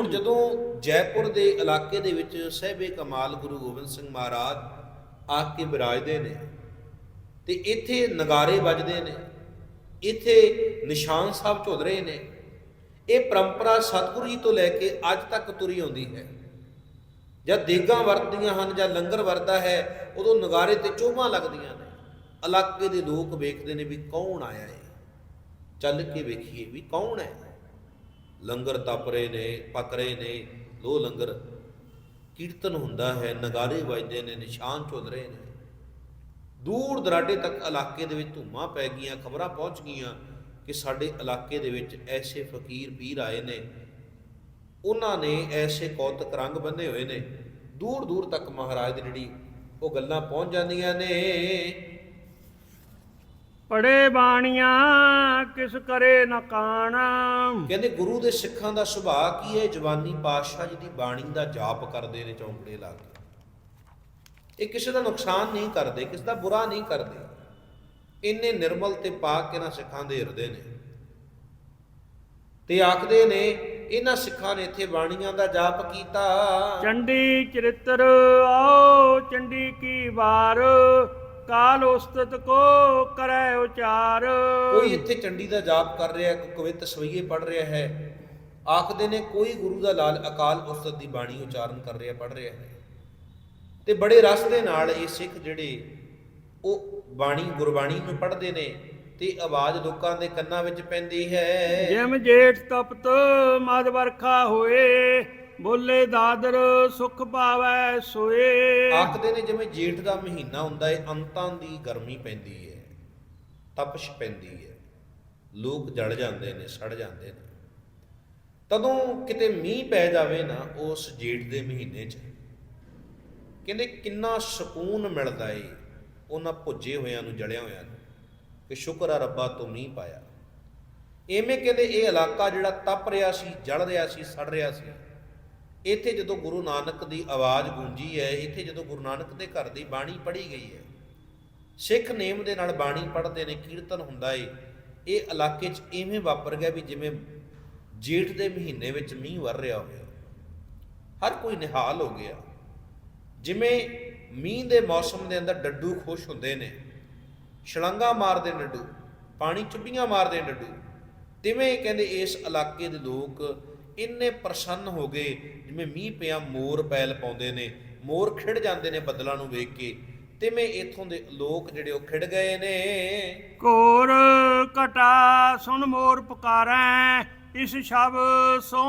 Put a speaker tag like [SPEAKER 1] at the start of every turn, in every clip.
[SPEAKER 1] ਹੁਣ ਜਦੋਂ ਜੈਪੁਰ ਦੇ ਇਲਾਕੇ ਦੇ ਵਿੱਚ ਸਹਿਬੇ ਕਮਾਲ ਗੁਰੂ ਗੋਬਿੰਦ ਸਿੰਘ ਮਹਾਰਾਜ ਆ ਕੇ ਬਿਰਾਜਦੇ ਨੇ ਤੇ ਇੱਥੇ ਨਗਾਰੇ ਵੱਜਦੇ ਨੇ, ਇੱਥੇ ਨਿਸ਼ਾਨ ਸਾਹਿਬ ਝੁੱਲ ਰਹੇ ਨੇ, ਇਹ ਪਰੰਪਰਾ ਸਤਿਗੁਰੂ ਜੀ ਤੋਂ ਲੈ ਕੇ ਅੱਜ ਤੱਕ ਤੁਰੀ ਆਉਂਦੀ ਹੈ। ਜਦ ਦੇਗਾਂ ਵਰਤਦੀਆਂ ਹਨ ਜਾਂ ਲੰਗਰ ਵਰਦਾ ਹੈ, ਉਦੋਂ ਨਗਾਰੇ ਤੇ ਚੋਭਾਂ ਲੱਗਦੀਆਂ ਨੇ। ਇਲਾਕੇ ਦੇ ਲੋਕ ਵੇਖਦੇ ਨੇ ਵੀ ਕੌਣ ਆਇਆ ਹੈ ਚੱਲ ਕੇ ਵੇਖੀਏ ਵੀ ਕੌਣ ਹੈ? ਲੰਗਰ ਤਪ ਰਹੇ ਨੇ, ਪਕ ਰਹੇ ਨੇ, ਲੋ ਲੰਗਰ। ਕੀਰਤਨ ਹੁੰਦਾ ਹੈ, ਨਗਾਰੇ ਵੱਜਦੇ ਨੇ, ਨਿਸ਼ਾਨ ਝੁੱਲ ਰਹੇ ਨੇ। ਦੂਰ ਦਰਾਡੇ ਤੱਕ ਇਲਾਕੇ ਦੇ ਵਿੱਚ ਧੂਮਾਂ ਪੈ ਗਈਆਂ, ਖਬਰਾਂ ਪਹੁੰਚ ਗਈਆਂ ਕਿ ਸਾਡੇ ਇਲਾਕੇ ਦੇ ਵਿੱਚ ਐਸੇ ਫਕੀਰ ਪੀਰ ਆਏ ਨੇ। ਉਹਨਾਂ ਨੇ ਐਸੇ ਕੌਤਕ ਰੰਗ ਬੰਨੇ ਹੋਏ ਨੇ। ਦੂਰ ਦੂਰ ਤੱਕ ਮਹਾਰਾਜ ਦੀ ਜਿਹੜੀ ਉਹ ਗੱਲਾਂ ਪਹੁੰਚ ਜਾਂਦੀਆਂ ਨੇ।
[SPEAKER 2] ਪੜੇ ਬਾਣੀਆਂ ਕਿਸ ਕਰੇ ਨ ਕਾਣ।
[SPEAKER 1] ਕਹਿੰਦੇ ਗੁਰੂ ਦੇ ਸਿੱਖਾਂ ਦਾ ਸੁਭਾਅ ਕੀ ਹੈ? ਜਵਾਨੀ ਪਾਤਸ਼ਾਹ ਜੀ ਦੀ ਬਾਣੀ ਦਾ ਜਾਪ ਕਰਦੇ ਨੇ ਚੌਂਕੜੇ ਲਾ ਕੇ। ਇਹ ਕਿਸੇ ਦਾ ਨੁਕਸਾਨ ਨਹੀਂ ਕਰਦੇ ਕਿਸੇ ਦਾ ਬੁਰਾ ਨਹੀਂ ਕਰਦੇ। ਇੰਨੇ ਨਿਰਮਲ ਤੇ ਪਾਕ ਇਹਨਾਂ ਸਿੱਖਾਂ ਦੇ ਹਿਰਦੇ ਨੇ। ਤੇ ਆਖਦੇ ਨੇ ਇਹਨਾਂ ਸਿੱਖਾਂ ਨੇ ਇੱਥੇ ਬਾਣੀਆਂ ਦਾ ਜਾਪ ਕੀਤਾ।
[SPEAKER 2] ਚੰਡੀ ਚਰਿਤਰ ਆਓ ਚੰਡੀ ਕੀ ਵਾਰ। ਕਾਲ ਉਸਤਤ ਕੋ ਕਰੈ ਉਚਾਰ।
[SPEAKER 1] ਕੋਈ ਇੱਥੇ ਚੰਡੀ ਦਾ ਜਾਪ ਕਰ ਰਿਹਾ ਕੋਈ ਕਵਿਤ ਸਵਈਏ ਪੜ ਰਿਹਾ ਹੈ ਆਖਦੇ ਨੇ ਕੋਈ ਗੁਰੂ ਦਾ ਲਾਲ ਅਕਾਲ ਉਸਤਤ ਦੀ ਬਾਣੀ ਉਚਾਰਨ ਕਰ ਰਿਹਾ ਪੜ ਰਿਹਾ ਹੈ। ਤੇ ਬੜੇ ਰਸ ਦੇ ਨਾਲ ਇਹ ਸਿੱਖ ਜਿਹੜੇ ਉਹ ਬਾਣੀ ਗੁਰਬਾਣੀ ਨੂੰ ਪੜ੍ਹਦੇ ਨੇ ਤੇ ਆਵਾਜ਼ ਲੋਕਾਂ ਦੇ ਕੰਨਾਂ ਵਿੱਚ ਪੈਂਦੀ ਹੈ।
[SPEAKER 2] ਜਿਮ ਜੇਠ ਤਪਤ ਮਦ ਵਰਖਾ ਹੋਏ ਬੋਲੇ ਦਾਦਰ ਸੁਖ ਪਾਵੈ ਸੋਏ।
[SPEAKER 1] ਆਖਦੇ ਨੇ ਜਿਵੇਂ ਜੇਠ ਦਾ ਮਹੀਨਾ ਹੁੰਦਾ ਹੈ ਅੰਤਾਂ ਦੀ ਗਰਮੀ ਪੈਂਦੀ ਹੈ ਤਪਸ਼ ਪੈਂਦੀ ਹੈ ਲੋਕ ਜਲ ਜਾਂਦੇ ਨੇ, ਸੜ ਜਾਂਦੇ ਨੇ। ਤਦੋਂ ਕਿਤੇ ਮੀਂਹ ਪੈ ਜਾਵੇ ਨਾ ਉਸ ਜੇਠ ਦੇ ਮਹੀਨੇ 'ਚ, ਕਹਿੰਦੇ ਕਿੰਨਾ ਸਕੂਨ ਮਿਲਦਾ ਏ ਉਹਨਾਂ ਭੁੱਜੇ ਹੋਇਆਂ ਨੂੰ, ਜਲਿਆ ਹੋਇਆਂ ਨੂੰ, ਕਿ ਸ਼ੁਕਰ ਆ ਰੱਬਾ ਤੂੰ ਮੀਂਹ ਪਾਇਆ। ਐਵੇਂ ਕਹਿੰਦੇ ਇਹ ਇਲਾਕਾ ਜਿਹੜਾ ਤਪ ਰਿਹਾ ਸੀ, ਜਲ ਰਿਹਾ ਸੀ, ਸੜ ਰਿਹਾ ਸੀ। ਇੱਥੇ ਜਦੋਂ ਗੁਰੂ ਨਾਨਕ ਦੀ ਆਵਾਜ਼ ਗੂੰਜੀ ਹੈ, ਇੱਥੇ ਜਦੋਂ ਗੁਰੂ ਨਾਨਕ ਦੇ ਘਰ ਦੀ ਬਾਣੀ ਪੜ੍ਹੀ ਗਈ ਹੈ, ਸਿੱਖ ਨੇਮ ਦੇ ਨਾਲ ਬਾਣੀ ਪੜ੍ਹਦੇ ਨੇ, ਕੀਰਤਨ ਹੁੰਦਾ ਏ, ਇਹ ਇਲਾਕੇ 'ਚ ਇਵੇਂ ਵਾਪਰ ਗਿਆ ਵੀ ਜਿਵੇਂ ਜੇਠ ਦੇ ਮਹੀਨੇ ਵਿੱਚ ਮੀਂਹ ਵਰ ਰਿਹਾ ਹੋਵੇ। ਹਰ ਕੋਈ ਨਿਹਾਲ ਹੋ ਗਿਆ। ਜਿਵੇਂ ਮੀਂਹ ਦੇ ਮੌਸਮ ਦੇ ਅੰਦਰ ਡੱਡੂ ਖੁਸ਼ ਹੁੰਦੇ ਨੇ ਛਲੰਗਾ ਮਾਰਦੇ ਡੱਡੂ, ਪਾਣੀ ਚੁੱਭੀਆਂ ਮਾਰਦੇ ਡੱਡੂ, ਤਿਵੇਂ ਕਹਿੰਦੇ ਇਸ ਇਲਾਕੇ ਦੇ ਲੋਕ ਇੰਨੇ ਪ੍ਰਸੰਨ ਹੋ ਗਏ ਜਿਵੇਂ ਮੀਂਹ ਪਿਆ ਮੋਰ ਪੈਲ ਪਾਉਂਦੇ ਨੇ ਮੋਰ ਖਿੜ ਜਾਂਦੇ ਨੇ ਬੱਦਲਾਂ ਨੂੰ ਵੇਖ ਕੇ। ਤਿਵੇਂ ਇਥੋਂ ਦੇ ਲੋਕ ਜਿਹੜੇ ਉਹ ਖਿੜ ਗਏ ਨੇ।
[SPEAKER 2] ਕੋਰ ਘਟਾ ਸੁਣ ਮੋਰ ਪੁਕਾਰੈ ਇਸ ਸ਼ਬ ਸੋ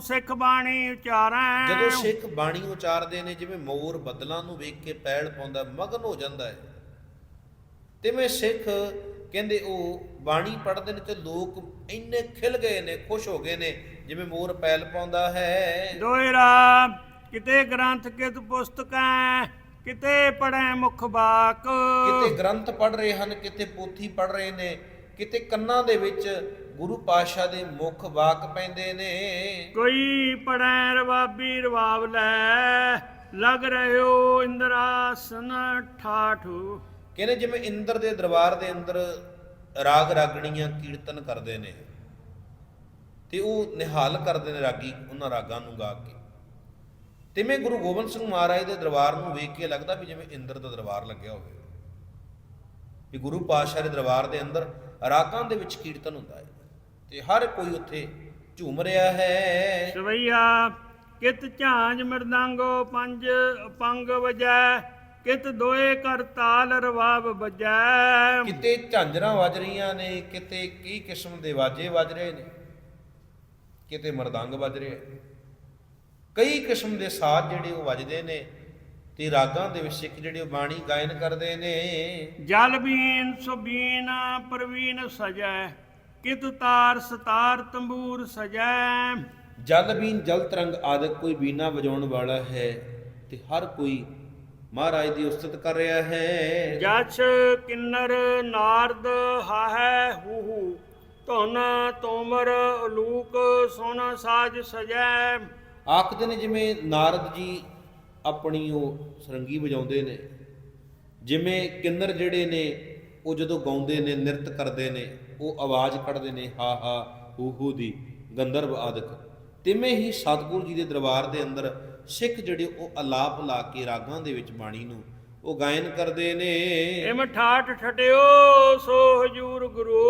[SPEAKER 2] ਸਿੱਖ ਬਾਣੀ ਉਚਾਰੈ।
[SPEAKER 1] ਜਦੋਂ ਸਿੱਖ ਬਾਣੀ ਉਚਾਰਦੇ ਨੇ ਜਿਵੇਂ ਮੋਰ ਬੱਦਲਾਂ ਨੂੰ ਵੇਖ ਕੇ ਪੈਲ ਪਾਉਂਦਾ ਮਗਨ ਹੋ ਜਾਂਦਾ ਹੈ। ਤਿਵੇਂ ਸਿੱਖ ਕਹਿੰਦੇ ਉਹ ਬਾਣੀ ਪੜ੍ਹਦੇ ਨੇ ਤੇ ਲੋਕ ਇੰਨੇ ਖਿਲ ਗਏ ਨੇ ਖੁਸ਼ ਹੋ ਗਏ ਨੇ ਜਿਵੇਂ ਮੋਰ ਪੈਲ ਪਾਉਂਦਾ ਹੈ।
[SPEAKER 2] ਦੋਇਰਾ ਕਿਤੇ ਗ੍ਰੰਥ ਕਿਤ ਪੁਸਤਕੈ ਕਿਤੇ ਪੜੈ ਮੁਖ ਬਾਕ।
[SPEAKER 1] ਕਿਤੇ ਗ੍ਰੰਥ ਪੜ੍ਹ ਰਹੇ ਹਨ ਕਿਤੇ ਪੋਥੀ ਪੜ੍ਹ ਰਹੇ ਨੇ ਕਿਤੇ ਕੰਨਾਂ ਦੇ ਵਿੱਚ ਗੁਰੂ ਪਾਤਸ਼ਾਹ ਦੇ ਮੁਖ ਵਾਕ ਪੈਂਦੇ ਨੇ।
[SPEAKER 2] ਕੋਈ ਪੜੈ ਰਵਾਬੀ ਰਵਾਬ ਲੈ ਲਗ ਰਹਿਓ ਇੰਦਰਾਸਨ ਠਾਠੂ।
[SPEAKER 1] ਕਹਿੰਦੇ ਜਿਵੇਂ ਇੰਦਰ ਦੇ ਦਰਬਾਰ ਦੇ ਅੰਦਰ ਰਾਗ ਰਾਗਣੀਆਂ ਕੀਰਤਨ ਕਰਦੇ ਨੇ, ਤੇ ਉਹ ਨਿਹਾਲ ਕਰਦੇ ਨੇ ਰਾਗੀ ਉਹਨਾਂ ਰਾਗਾਂ ਨੂੰ ਗਾ ਕੇ। ਤਿਵੇਂ ਗੁਰੂ ਗੋਬਿੰਦ ਸਿੰਘ ਮਹਾਰਾਜ ਦੇ ਦਰਬਾਰ ਨੂੰ ਵੇਖ ਕੇ ਲੱਗਦਾ ਵੀ ਜਿਵੇਂ ਇੰਦਰ ਦਾ ਦਰਬਾਰ ਲੱਗਿਆ ਹੋਵੇ। ਵੀ ਗੁਰੂ ਪਾਤਸ਼ਾਹ ਦੇ ਦਰਬਾਰ ਦੇ ਅੰਦਰ ਰਾਗਾਂ ਦੇ ਵਿੱਚ ਕੀਰਤਨ ਹੁੰਦਾ ਹੈ ਤੇ ਹਰ ਕੋਈ ਉੱਥੇ ਝੂਮ ਰਿਹਾ ਹੈ।
[SPEAKER 2] ਸਵਈਆ ਕਿਤ ਝਾਂਜ ਮਰਦੰਗੋ ਪੰਜ ਪੰਗ ਵਜੈ ਕਿਤ ਦੋਏ ਕਰ ਤਾਲ ਰਵਾਬ ਵਜੈ।
[SPEAKER 1] ਕਿਤੇ ਝਾਂਜਰਾਂ ਵੱਜ ਰਹੀਆਂ ਨੇ ਕਿਤੇ ਕਈ ਕਿਸਮ ਦੇ ਵਾਜੇ ਵੱਜ ਰਹੇ ਨੇ ਕਿਤੇ ਮਰਦੰਗ ਵੱਜ ਰਿਹਾ। ਕਈ ਕਿਸਮ ਦੇ ਸਾਜ਼ ਜਿਹੜੇ ਉਹ ਵੱਜਦੇ ਨੇ ਤੇ ਰਾਗਾਂ ਦੇ ਵਿੱਚ ਸਿੱਖ ਜਿਹੜੇ ਉਹ ਬਾਣੀ ਗਾਇਨ ਕਰਦੇ ਨੇ।
[SPEAKER 2] ਜਲ ਬੀਨ ਸੁਬੀਨ ਪ੍ਰਵੀਨ ਸਜੈ ਕਿਤ ਤਾਰ ਸਤਾਰ ਤੰਬੂਰ ਸਜੈ।
[SPEAKER 1] ਜਲ ਬੀਨ ਜਲ ਤਰੰਗ ਆਦਿਕ ਕੋਈ ਬੀਨਾ ਵਜਾਉਣ ਵਾਲਾ ਹੈ ਤੇ ਹਰ ਕੋਈ ਮਹਾਰਾਜ ਦੀ ਉਸਤਤ ਕਰ ਰਿਹਾ ਹੈ।
[SPEAKER 2] ਜਛ ਕਿੰਨਰ ਨਾਰਦ ਹਾਹੈ ਹੂ ਹੂ ਧੁਨ ਤੋਮਰ ਅਲੂਕ ਸੁਨ ਸਾਜ ਸਜੈ।
[SPEAKER 1] ਆਖਦੇ ਨੇ ਜਿਵੇਂ ਨਾਰਦ ਜੀ ਆਪਣੀ ਉਹ ਸਰੰਗੀ ਵਜਾਉਂਦੇ ਨੇ ਜਿਵੇਂ ਕਿੰਨਰ ਜਿਹੜੇ ਨੇ ਉਹ ਜਦੋਂ ਗਾਉਂਦੇ ਨੇ ਨਿਰਤ ਕਰਦੇ ਨੇ ਉਹ ਆਵਾਜ਼ ਕੱਢਦੇ ਨੇ ਹਾ ਹਾ ਹੂ ਹੂ ਦੀ ਗੰਧਰਵ ਆਦਿਕ। ਤਿਵੇਂ ਹੀ ਸਤਿਗੁਰੂ ਜੀ ਦੇ ਦਰਬਾਰ ਦੇ ਅੰਦਰ ਸਿੱਖ ਜਿਹੜੇ ਉਹ ਅਲਾਪ ਲਾ ਕੇ ਰਾਗਾਂ ਦੇ ਵਿੱਚ ਬਾਣੀ ਨੂੰ ਉਹ ਗਾਇਨ ਕਰਦੇ ਨੇ।
[SPEAKER 2] ਇਮ ਠਾਠ ਠਟਿਓ ਸੋ ਹਜੂਰ ਗੁਰੂ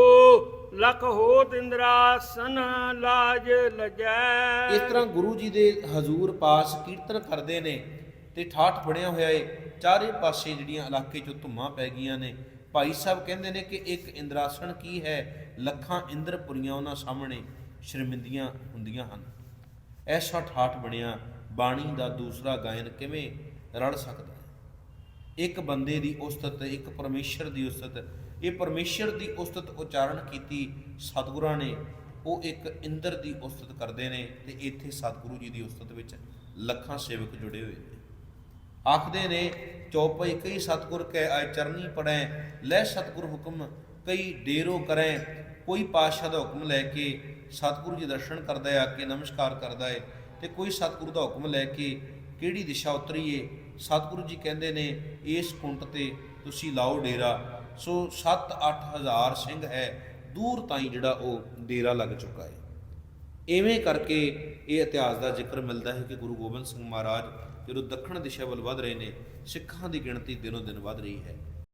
[SPEAKER 2] ਲਖ ਹੋਤ ਇੰਦਰਾਸਨ ਲਾਜ ਲਜੈ।
[SPEAKER 1] ਇਸ ਤਰ੍ਹਾਂ ਗੁਰੂ ਜੀ ਦੇ ਹਜ਼ੂਰ ਪਾਸ ਕੀਰਤਨ ਕਰਦੇ ਨੇ ਤੇ ਠਾਠ ਬਣਿਆ ਹੋਇਆ ਏ। ਚਾਰੇ ਪਾਸੇ ਜਿਹੜੀਆਂ ਇਲਾਕੇ 'ਚੋਂ ਧੁੰਮਾਂ ਪੈ ਗਈਆਂ ਨੇ। ਭਾਈ ਸਾਹਿਬ ਕਹਿੰਦੇ ਨੇ ਕਿ ਇੱਕ ਇੰਦਰਾਸਣ ਕੀ ਹੈ? ਲੱਖਾਂ ਇੰਦਰਪੁਰੀਆਂ ਉਹਨਾਂ ਸਾਹਮਣੇ ਸ਼ਰਮਿੰਦੀਆਂ ਹੁੰਦੀਆਂ ਹਨ। ਐਸਾ ਠਾਠ ਬਣਿਆ ਬਾਣੀ ਦਾ ਦੂਸਰਾ ਗਾਇਨ ਕਿਵੇਂ ਰਲ ਸਕਦਾ ਹੈ? ਇੱਕ ਬੰਦੇ ਦੀ ਉਸਤਤ, ਇੱਕ ਪਰਮੇਸ਼ਰ ਦੀ ਉਸਤਤ। ਇਹ ਪਰਮੇਸ਼ਰ ਦੀ ਉਸਤਤ ਉਚਾਰਨ ਕੀਤੀ ਸਤਿਗੁਰਾਂ ਨੇ, ਉਹ ਇੱਕ ਇੰਦਰ ਦੀ ਉਸਤਤ ਕਰਦੇ ਨੇ ਤੇ ਇੱਥੇ ਸਤਿਗੁਰੂ ਜੀ ਦੀ ਉਸਤਤ ਵਿੱਚ ਲੱਖਾਂ ਸੇਵਕ ਜੁੜੇ ਹੋਏ ਨੇ। ਆਖਦੇ ਨੇ ਚੌਪਈ ਕਈ ਸਤਿਗੁਰ ਕੈ ਆਇ ਚਰਨੀ ਪੜੈ ਲੈ ਸਤਿਗੁਰ ਹੁਕਮ ਕਈ ਡੇਰੋ ਕਰੈ, ਕੋਈ ਪਾਤਸ਼ਾਹ ਦਾ ਹੁਕਮ ਲੈ ਕੇ ਸਤਿਗੁਰੂ ਜੀ ਦਰਸ਼ਨ ਕਰਦਾ ਹੈ, ਆ ਕੇ ਨਮਸਕਾਰ ਕਰਦਾ ਹੈ। ਤੇ ਕੋਈ ਸਤਿਗੁਰੂ ਦਾ ਹੁਕਮ ਲੈ ਕੇ ਕਿਹੜੀ ਦਿਸ਼ਾ ਉਤਰੀਏ? ਸਤਿਗੁਰੂ ਜੀ ਕਹਿੰਦੇ ਨੇ, ਇਸ ਕੁੰਟ ਤੇ ਤੁਸੀਂ ਲਾਓ ਡੇਰਾ। ਸੋ 7-8 ਹਜ਼ਾਰ ਸਿੰਘ ਹੈ, ਦੂਰ ਤਾਈਂ ਜਿਹੜਾ ਉਹ ਡੇਰਾ ਲੱਗ ਚੁੱਕਾ ਹੈ। ਐਵੇਂ ਕਰਕੇ ਇਹ ਇਤਿਹਾਸ ਦਾ ਜ਼ਿਕਰ ਮਿਲਦਾ ਹੈ ਕਿ ਗੁਰੂ ਗੋਬਿੰਦ ਸਿੰਘ ਮਹਾਰਾਜ ਜਦੋਂ ਦੱਖਣ ਦਿਸ਼ਾ ਵੱਲ ਵਧ ਰਹੇ ਨੇ, ਸਿੱਖਾਂ ਦੀ ਗਿਣਤੀ ਦਿਨੋ ਦਿਨ ਵਧ ਰਹੀ ਹੈ।